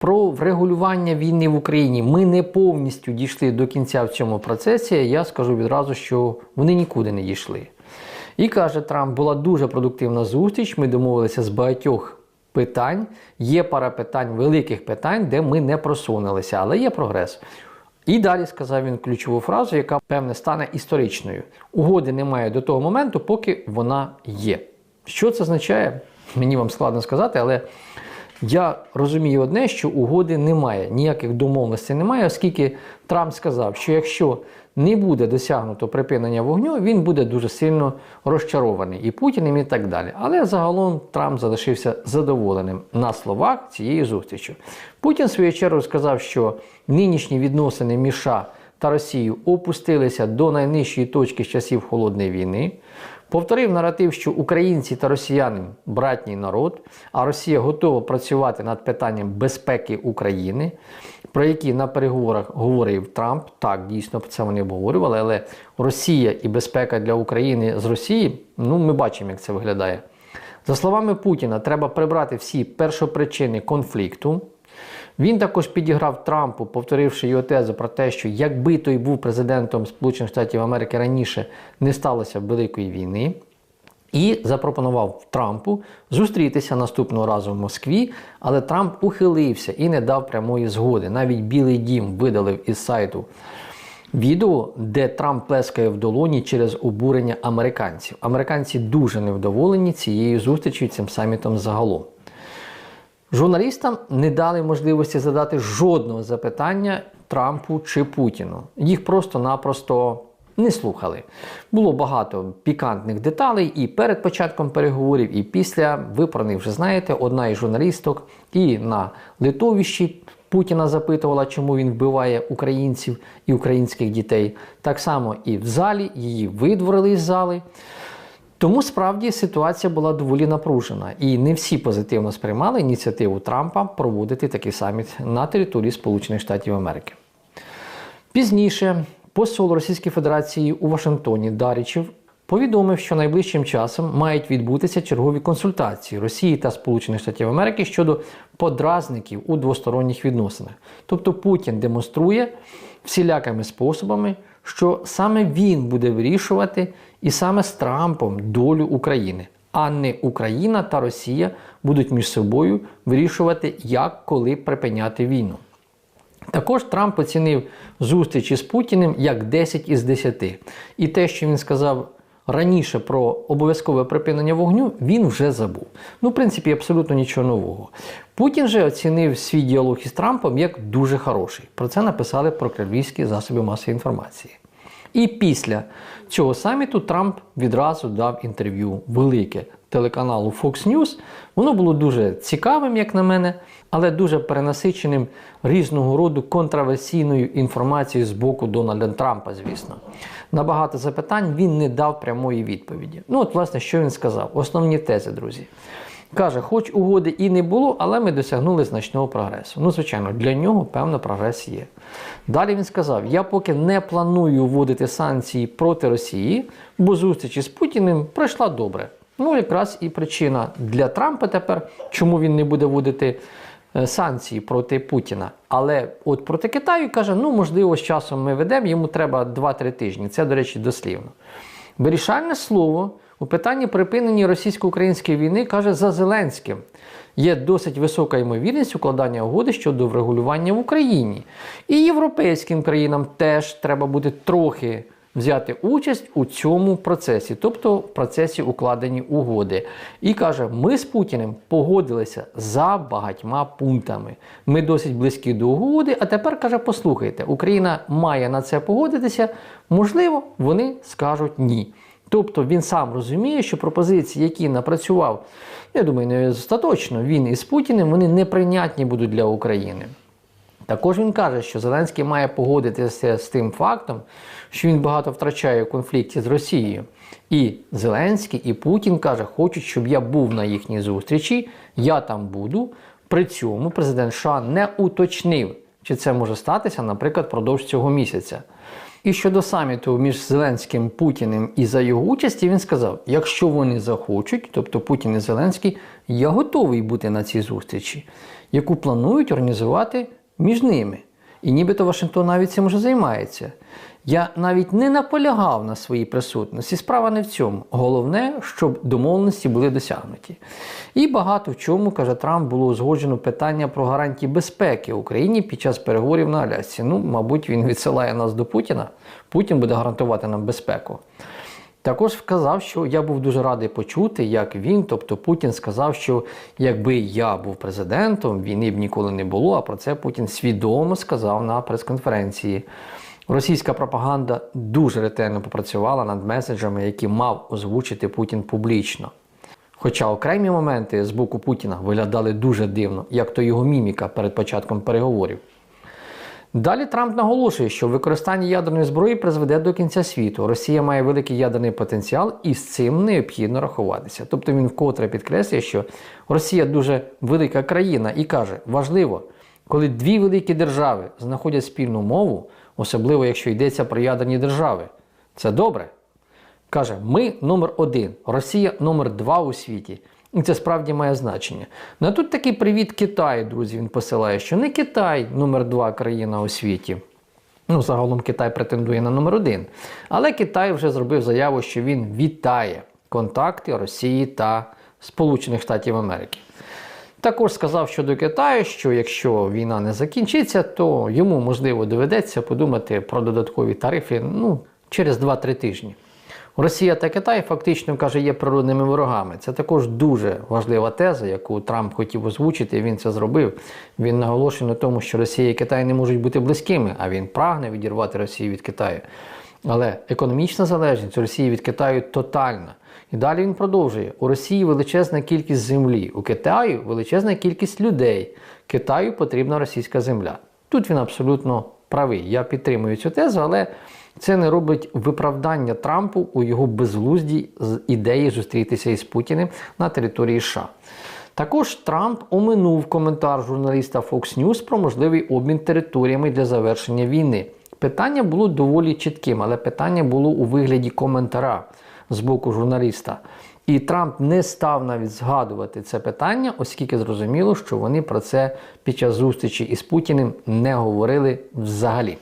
Про врегулювання війни в Україні ми не повністю дійшли до кінця в цьому процесі. Я скажу відразу, що вони нікуди не дійшли. І каже Трамп, була дуже продуктивна зустріч. Ми домовилися з багатьох питань. Є пара питань, великих питань, де ми не просунулися, але є прогрес. І далі сказав він ключову фразу, яка певне стане історичною. Угоди немає до того моменту, поки вона є. Що це означає? Мені вам складно сказати, але я розумію одне, що угоди немає, ніяких домовленостей немає, оскільки Трамп сказав, що якщо не буде досягнуто припинення вогню, він буде дуже сильно розчарований і Путіним, і так далі. Але загалом Трамп залишився задоволеним на словах цієї зустрічі. Путін в свою чергу сказав, що нинішні відносини між США та Росією опустилися до найнижчої точки з часів холодної війни. Повторив наратив, що українці та росіяни братній народ, а Росія готова працювати над питанням безпеки України, про які на переговорах говорив Трамп. Так, дійсно це вони обговорювали, але Росія і безпека для України з Росії, ну ми бачимо, як це виглядає. За словами Путіна, треба прибрати всі першопричини конфлікту. Він також підіграв Трампу, повторивши його тезу про те, що якби той був президентом Сполучених Штатів Америки раніше, не сталося великої війни. І запропонував Трампу зустрітися наступного разу в Москві, але Трамп ухилився і не дав прямої згоди. Навіть Білий Дім видалив із сайту відео, де Трамп плескає в долоні через обурення американців. Американці дуже невдоволені цією зустрічю, цим самітом загалом. Журналістам не дали можливості задати жодного запитання Трампу чи Путіну. Їх просто-напросто не слухали. Було багато пікантних деталей і перед початком переговорів, і після. Ви про них вже знаєте, одна із журналісток і на литовищі Путіна запитувала, чому він вбиває українців і українських дітей. Так само і в залі її видворили із зали. Тому справді ситуація була доволі напружена, і не всі позитивно сприймали ініціативу Трампа проводити такий саміт на території Сполучених Штатів Америки. Пізніше посол Російської Федерації у Вашингтоні Дарічев повідомив, що найближчим часом мають відбутися чергові консультації Росії та Сполучених Штатів Америки щодо подразників у двосторонніх відносинах. Тобто Путін демонструє всілякими способами, що саме він буде вирішувати і саме з Трампом долю України, а не Україна та Росія будуть між собою вирішувати, як коли припиняти війну. Також Трамп оцінив зустрічі з Путіним як 10 із 10. І те, що він сказав раніше про обов'язкове припинення вогню, він вже забув. Ну, в принципі, абсолютно нічого нового. Путін же оцінив свій діалог із Трампом як дуже хороший. Про це написали прокремлівські засоби масової інформації. І після цього саміту Трамп відразу дав інтерв'ю велике телеканалу Fox News. Воно було дуже цікавим, як на мене, але дуже перенасиченим різного роду контраверсійною інформацією з боку Дональда Трампа, звісно. На багато запитань він не дав прямої відповіді. Ну, от, власне, що він сказав? Основні тези, друзі. Каже, хоч угоди і не було, але ми досягнули значного прогресу. Ну, звичайно, для нього певно прогрес є. Далі він сказав: я поки не планую вводити санкції проти Росії, бо зустріч з Путіним пройшла добре. Ну, якраз і причина для Трампа тепер, чому він не буде вводити е, санкції проти Путіна. Але от проти Китаю каже, ну можливо, з часом ми ведемо, йому треба 2-3 тижні. Це, до речі, дослівно. Вирішальне слово у питанні припинення російсько-української війни каже за Зеленським. Є досить висока ймовірність укладання угоди щодо врегулювання в Україні. І європейським країнам теж треба буде трохи взяти участь у цьому процесі, тобто в процесі укладення угоди. І каже: ми з Путіним погодилися за багатьма пунктами. Ми досить близькі до угоди. А тепер каже: послухайте, Україна має на це погодитися. Можливо, вони скажуть ні. Тобто він сам розуміє, що пропозиції, які напрацював, я думаю, не остаточно він із Путіним, вони неприйнятні будуть для України. Також він каже, що Зеленський має погодитися з тим фактом, що він багато втрачає у конфлікті з Росією. І Зеленський, і Путін каже, хочуть, щоб я був на їхній зустрічі, я там буду. При цьому президент США не уточнив, чи це може статися, наприклад, впродовж цього місяця. І щодо саміту між Зеленським Путіним і за його участі, він сказав: якщо вони захочуть, тобто Путін і Зеленський, я готовий бути на цій зустрічі, яку планують організувати між ними. І нібито Вашингтон навіть цим вже займається. Я навіть не наполягав на своїй присутності. Справа не в цьому. Головне, щоб домовленості були досягнуті. І багато в чому, каже Трамп, було узгоджено питання про гарантії безпеки Україні під час переговорів на Алясці. Ну, мабуть, він відсилає нас до Путіна. Путін буде гарантувати нам безпеку. Також сказав, що я був дуже радий почути, як він, тобто Путін, сказав, що якби я був президентом, війни б ніколи не було. А про це Путін свідомо сказав на прес-конференції. Російська пропаганда дуже ретельно попрацювала над меседжами, які мав озвучити Путін публічно. Хоча окремі моменти з боку Путіна виглядали дуже дивно, як то його міміка перед початком переговорів. Далі Трамп наголошує, що використання ядерної зброї призведе до кінця світу. Росія має великий ядерний потенціал і з цим необхідно рахуватися. Тобто він вкотре підкреслює, що Росія дуже велика країна і каже, важливо, коли дві великі держави знаходять спільну мову, особливо якщо йдеться про ядерні держави. Це добре. Каже, ми номер один, Росія номер два у світі. І це справді має значення. Ну а тут такий привіт Китаю, друзі, він посилає, що не Китай номер два країна у світі. Ну, загалом Китай претендує на номер один. Але Китай вже зробив заяву, що він вітає контакти Росії та Сполучених Штатів Америки. Також сказав щодо Китаю, що якщо війна не закінчиться, то йому можливо доведеться подумати про додаткові тарифи ну, через 2-3 тижні. Росія та Китай фактично каже, є природними ворогами. Це також дуже важлива теза, яку Трамп хотів озвучити. і Він це зробив. Він наголошує на тому, що Росія і Китай не можуть бути близькими, а він прагне відірвати Росію від Китаю. Але економічна залежність Росії від Китаю тотальна. І далі він продовжує: у Росії величезна кількість землі, у Китаю величезна кількість людей. Китаю потрібна російська земля. Тут він абсолютно правий. Я підтримую цю тезу, але це не робить виправдання Трампу у його безглузді з ідеї зустрітися із Путіним на території США. Також Трамп оминув коментар журналіста Fox News про можливий обмін територіями для завершення війни. Питання було доволі чітким, але питання було у вигляді коментара з боку журналіста. І Трамп не став навіть згадувати це питання, оскільки зрозуміло, що вони про це під час зустрічі із Путіним не говорили взагалі.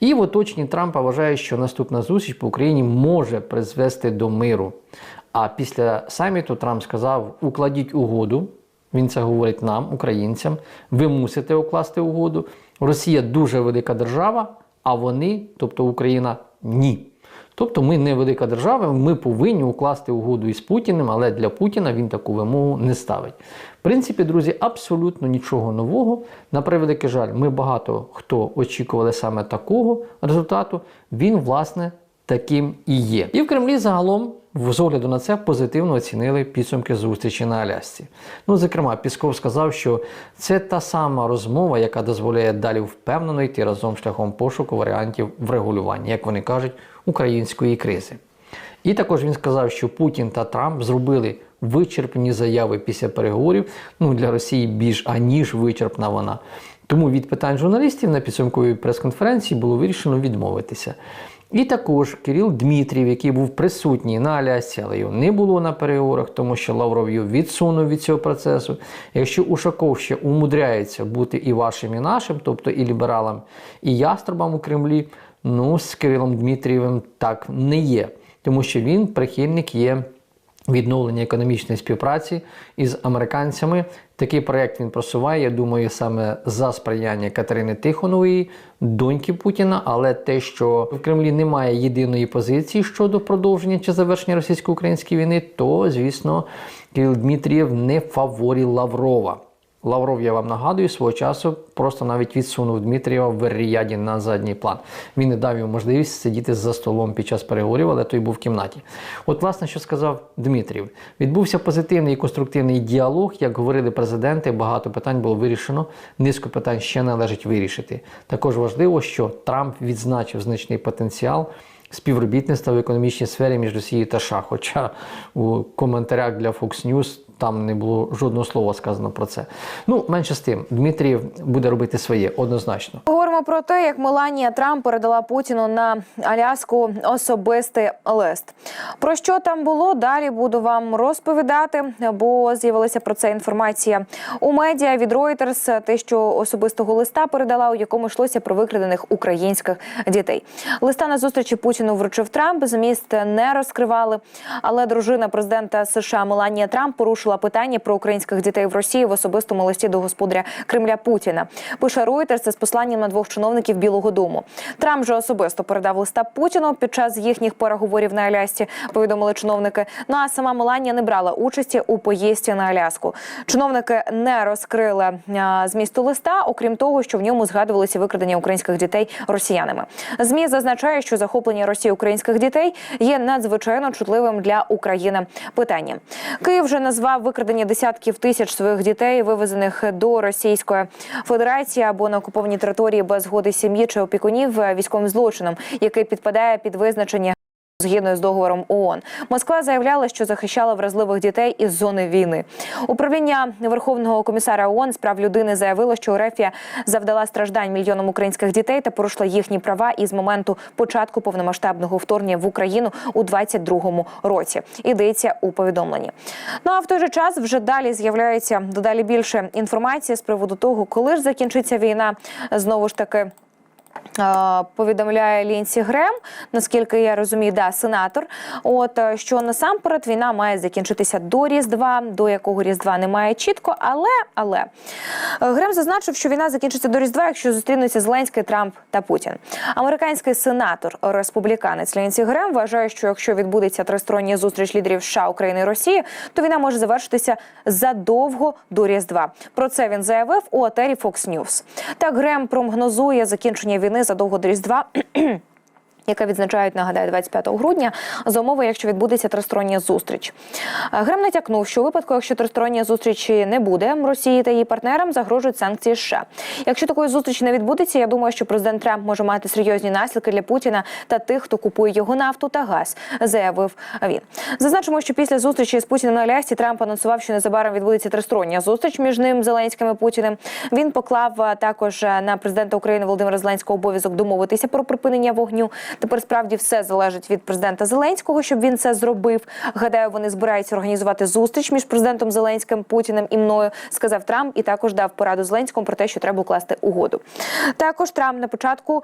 І в оточенні Трампа вважає, що наступна зустріч по Україні може призвести до миру. А після саміту Трамп сказав: укладіть угоду. Він це говорить нам, українцям. Ви мусите укласти угоду. Росія дуже велика держава, а вони, тобто Україна, ні. Тобто ми не велика держава, ми повинні укласти угоду із Путіним, але для Путіна він таку вимогу не ставить. В принципі, друзі, абсолютно нічого нового. На превеликий жаль, ми багато хто очікували саме такого результату. Він, власне, таким і є. І в Кремлі загалом. З огляду на це позитивно оцінили підсумки зустрічі на Алясці. Ну, зокрема, Пісков сказав, що це та сама розмова, яка дозволяє далі впевнено йти разом шляхом пошуку варіантів врегулювання, як вони кажуть, української кризи. І також він сказав, що Путін та Трамп зробили вичерпні заяви після переговорів. Ну для Росії більш аніж вичерпна вона. Тому від питань журналістів на підсумковій прес-конференції було вирішено відмовитися. І також Кирил Дмитрів, який був присутній на Алясці, але його не було на переговорах, тому що Лавров його відсунув від цього процесу. Якщо Ушаков ще умудряється бути і вашим, і нашим, тобто і лібералам, і яструбам у Кремлі, ну з Кирилом Дмитрієвим так не є, тому що він прихильник є відновлення економічної співпраці із американцями. Такий проєкт він просуває, я думаю, саме за сприяння Катерини Тихонової, доньки Путіна. Але те, що в Кремлі немає єдиної позиції щодо продовження чи завершення російсько-української війни, то звісно Кирил Дмитрієв не фаворі Лаврова. Лавров, я вам нагадую, свого часу просто навіть відсунув Дмитрієва в Ріяді на задній план. Він не дав йому можливість сидіти за столом під час переговорів, але той був в кімнаті. От, власне, що сказав Дмитрієв. Відбувся позитивний і конструктивний діалог. Як говорили президенти, багато питань було вирішено. Низку питань ще належить вирішити. Також важливо, що Трамп відзначив значний потенціал. Співробітництва в економічній сфері між Росією та США. Хоча у коментарях для Fox News там не було жодного слова сказано про це. Ну, менше з тим, Дмитрієв буде робити своє однозначно. Говоримо про те, як Меланія Трамп передала Путіну на Аляску особистий лист. Про що там було, далі буду вам розповідати, бо з'явилася про це інформація у медіа від Reuters, те, що особистого листа передала, у якому йшлося про викрадених українських дітей. Листа на зустрічі Путіну вручив Трамп. Зміст не розкривали. Але дружина президента США Меланія Трамп порушила питання про українських дітей в Росії в особистому листі до господаря Кремля Путіна. Пише Reuters з посланням на двох чиновників Білого Дому. Трамп же особисто передав листа Путіну під час їхніх переговорів на Алясці. Повідомили чиновники. Ну а сама Меланія не брала участі у поїздці на Аляску. Чиновники не розкрили змісту листа, окрім того, що в ньому згадувалися викрадення українських дітей росіянами. Змі зазначає, що захоплення Росії українських дітей є надзвичайно чутливим для України питанням. Київ вже назвав викрадення десятків тисяч своїх дітей, вивезених до Російської Федерації або на окупованій території згоди сім'ї чи опікунів е, військовим злочином, який підпадає під визначення. Згідно з договором ООН, Москва заявляла, що захищала вразливих дітей із зони війни. Управління Верховного комісара ООН з прав людини заявило, що Рефія завдала страждань мільйонам українських дітей та порушила їхні права із моменту початку повномасштабного вторгнення в Україну у 22-му році. Йдеться у повідомленні. Ну а в той же час вже далі з'являється дедалі більше інформації з приводу того, коли ж закінчиться війна. Знову ж таки. Повідомляє Лінсі Грем, наскільки я розумію, да, сенатор. От е, що насамперед війна має закінчитися до Різдва, до якого Різдва немає чітко, але але Грем зазначив, що війна закінчиться до Різдва, якщо зустрінуться Зеленський, Трамп та Путін. Американський сенатор, республіканець Лінсі Грем вважає, що якщо відбудеться тристороння зустріч лідерів США, України і Росії, то війна може завершитися задовго до Різдва. Про це він заявив у етері Fox News. Так Грем прогнозує закінчення війни задовго до Різдва. Яка відзначають, нагадаю, 25 грудня за умови, якщо відбудеться тристороння зустріч. Е, Грем натякнув, що у випадку, якщо тристороння зустрічі не буде, Росії та її партнерам загрожують санкції США. Якщо такої зустрічі не відбудеться, я думаю, що президент Трамп може мати серйозні наслідки для Путіна та тих, хто купує його нафту та газ, заявив він. Зазначимо, що після зустрічі з Путіним на Алясці Трамп анонсував, що незабаром відбудеться тристороння зустріч між ним, Зеленським і Путіним. Він поклав також на президента України Володимира Зеленського обов'язок домовитися про припинення вогню. Тепер справді все залежить від президента Зеленського, щоб він це зробив. Гадаю, вони збираються організувати зустріч між президентом Зеленським, Путіним і мною, сказав Трамп, і також дав пораду Зеленському про те, що треба укласти угоду. Також Трамп на початку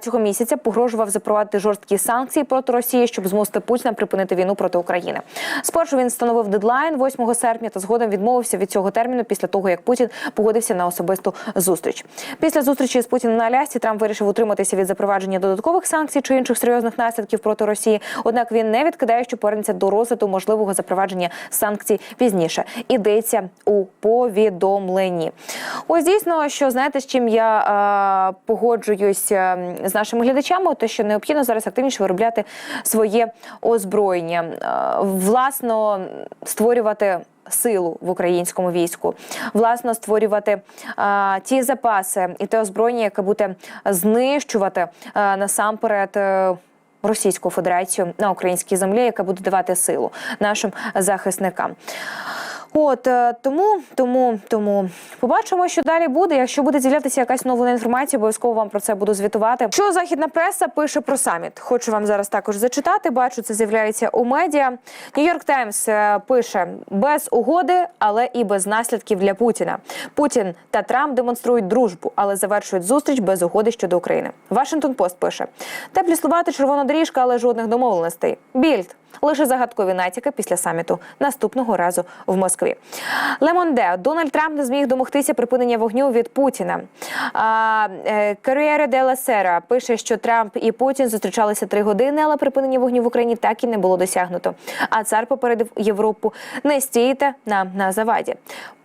цього місяця погрожував запровадити жорсткі санкції проти Росії, щоб змусити Путіна припинити війну проти України. Спершу він встановив дедлайн 8 серпня та згодом відмовився від цього терміну після того, як Путін погодився на особисту зустріч. Після зустрічі з Путіним на Алясці Трамп вирішив утриматися від запровадження додаткових санкцій чи інших серйозних наслідків проти Росії. Однак він не відкидає, що повернеться до розгляду можливого запровадження санкцій пізніше. Ідеться у повідомленні. Ось дійсно, що знаєте, з чим я е, погоджуюсь е, з нашими глядачами, то що необхідно зараз активніше виробляти своє озброєння, е, власно створювати. Силу в українському війську, власно створювати а, ті запаси і те озброєння, яке буде знищувати а, насамперед. е, Російську Федерацію на українській землі, яка буде давати силу нашим захисникам. От е, тому, тому, тому побачимо, що далі буде. Якщо буде з'являтися якась нова інформація, обов'язково вам про це буду звітувати. Що західна преса пише про саміт? Хочу вам зараз також зачитати. Бачу, це з'являється у медіа. Нью-Йорк Таймс е, пише без угоди, але і без наслідків для Путіна. Путін та Трамп демонструють дружбу, але завершують зустріч без угоди щодо України. Вашингтон Пост пише: теплі слова та червона доріжка, але жодних домовленостей. Більд. Лише загадкові натяки після саміту наступного разу в Москві. Лемонде Дональд Трамп не зміг домогтися припинення вогню від Путіна. Кар'єра де Сера пише, що Трамп і Путін зустрічалися три години, але припинення вогню в Україні так і не було досягнуто. А цар попередив Європу: не стійте нам на заваді.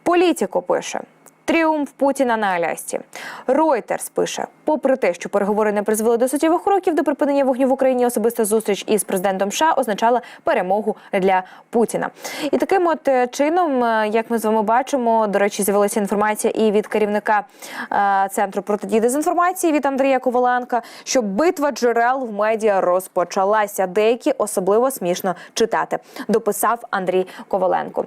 Політико пише. Тріумф Путіна на Алясці. Reuters пише: попри те, що переговори не призвели до суттєвих кроків до припинення вогню в Україні, особиста зустріч із президентом США означала перемогу для Путіна. І таким от е, чином, е, як ми з вами бачимо, до речі, з'явилася інформація і від керівника е, центру протидії дезінформації від Андрія Коваленка, що битва джерел в медіа розпочалася. Деякі особливо смішно читати. Дописав Андрій Коваленко.